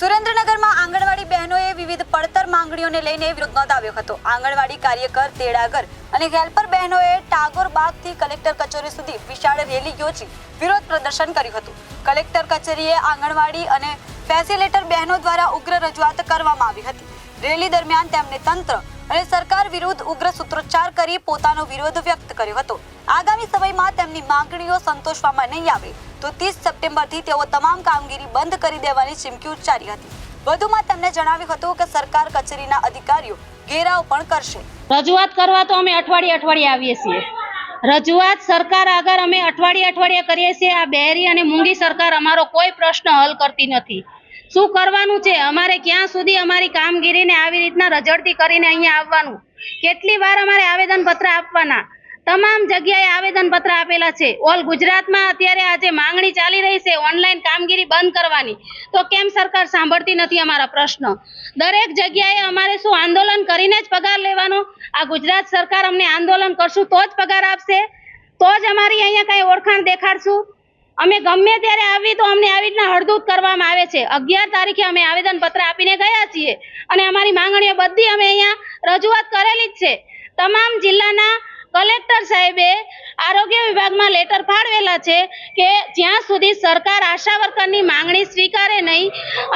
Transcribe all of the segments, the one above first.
સુરેન્દ્રનગરમાં આંગણવાડી બહેનોએ વિવિધ પડતર માંગણીઓને લઈને વિરોધ નોંધાવ્યો હતો. આંગણવાડી કાર્યકર તેડાગર અને હેલ્પર બહેનોએ ટાગોર બાગથી કલેક્ટર કચેરી સુધી વિશાળ રેલી યોજી વિરોધ પ્રદર્શન કર્યું હતું. કલેક્ટર કચેરીએ આંગણવાડી અને ફેસિલેટર બહેનો દ્વારા ઉગ્ર રજૂઆત કરવામાં આવી હતી. રેલી દરમિયાન તેમને તંત્ર અને સરકાર વિરુદ્ધ ઉગ્ર સૂત્રોચ્ચાર કરી પોતાનો વિરોધ વ્યક્ત કર્યો હતો. આગામી સમયમાં તેમની માંગણીઓ સંતોષવામાં નહીં આવે તો ત્રીસ સપ્ટેમ્બરથી તેઓ તમામ કામગીરી બંધ કરી દેવાની ચીમકી ઉચ્ચારી હતી. વધુમાં તેમણે જણાવ્યું હતું કે સરકાર કચેરીના અધિકારીઓ ઘેરાવ પણ કરશે. રજૂઆત કરવા તો અમે અઠવાડિયે અઠવાડિયે આવીએ છીએ. રજૂઆત સરકાર આગળ અમે અઠવાડિયે અઠવાડિયે કરીએ છીએ. આ બહેરી અને મૂંગી સરકાર અમારો કોઈ પ્રશ્ન હલ કરતી નથી. શું કરવાનું છે? અમારે ક્યાં સુધી અમારી કામગીરીને આવી રીતના રજડતી કરીને અહીંયા આવવાનું? કેટલી વાર અમારે આવેદનપત્ર આપવાના? તમામ જગ્યાએ આવેદનપત્ર આપેલા છે. ઓલ ગુજરાતમાં અત્યારે આજે માંગણી ચાલી રહી છે, ઓનલાઈન કામગીરી બંધ કરવાની, તો કેમ સરકાર સાંભળતી નથી અમારા પ્રશ્ન? દરેક જગ્યાએ અમારે શું આંદોલન કરીને જ પગાર લેવાનો? આ ગુજરાત સરકાર અમને આંદોલન કરશું તો જ પગાર આપશે? તો જ અમારી અહીંયા કાંઈ ઓળખાણ દેખાડશું? અમે ગમે ત્યારે આવી તો અમને આવી રીતના હળદૂત કરવામાં આવે છે. અગિયાર તારીખે અમે આવેદનપત્ર આપીને ગયા છીએ અને અમારી માંગણીઓ બધી અમે અહીંયા રજૂઆત કરેલી જ છે. તમામ જિલ્લાના કલેક્ટર સાહેબે આરોગ્ય વિભાગમાં લેટર ફાળવેલા છે કે જ્યાં સુધી સરકાર આશા વર્કરની માંગણી સ્વીકારે નહીં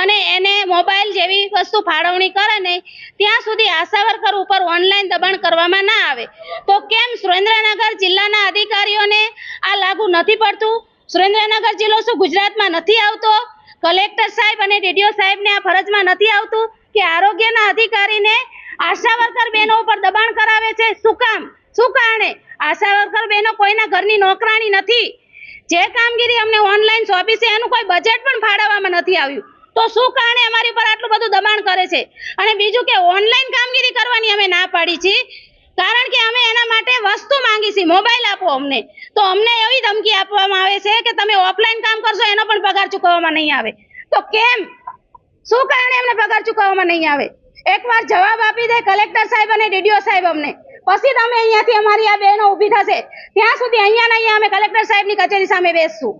અને એને મોબાઈલ જેવી વસ્તુ ફાળવણી કરે નહીં, ત્યાં સુધી આશા વર્કર ઉપર ઓનલાઈન દબાણ કરવામાં ના આવે. તો કેમ સુરેન્દ્રનગર જિલ્લાના અધિકારીઓને આ લાગુ નથી પડતું? સુરેન્દ્રનગર જિલ્લો શું ગુજરાતમાં નથી આવતો? કલેક્ટર સાહેબ અને ડીડીઓ સાહેબને આ ફરજમાં નથી આવતું કે આરોગ્યના અધિકારીને આશા વર્કર બહેનો ઉપર દબાણ કરાવે છે? શું કામ? શું કારણે? આશા વર્કર બહેનો કોઈના ઘરની નોકરાણી નથી? જે કામગીરી અમને ઓનલાઈન સોંપી છે, એનું કોઈ બજેટ પણ ફાળવવામાં નથી આવ્યું. તો શું કારણે અમારી ઉપર આટલું બધું દબાણ કરે છે? અને બીજું કે ઓનલાઈન કામગીરી કરવાની અમે ના પાડી છે કારણ કે અમે એના માટે વસ્તુ માંગી છે મોબાઈલ આપો અમને. તો અમને એવી ધમકી આપવામાં આવે છે કે તમે ઓફલાઈન કામ કરશો, એનો પણ પગાર ચૂકવવામાં નહીં આવે. તો કેમ? શું કારણે એમને પગાર ચૂકવવામાં નહીં આવે? એકવાર જવાબ આપી દે કલેક્ટર સાહેબ અને ડીડીઓ સાહેબ અમને. પછી તમે અહીંયાથી અમારી આ બહેનો ઊભી થશે. ત્યાં સુધી અહીંયા ને અહીંયા અમે કલેક્ટર સાહેબની કચેરી સામે બેસશું.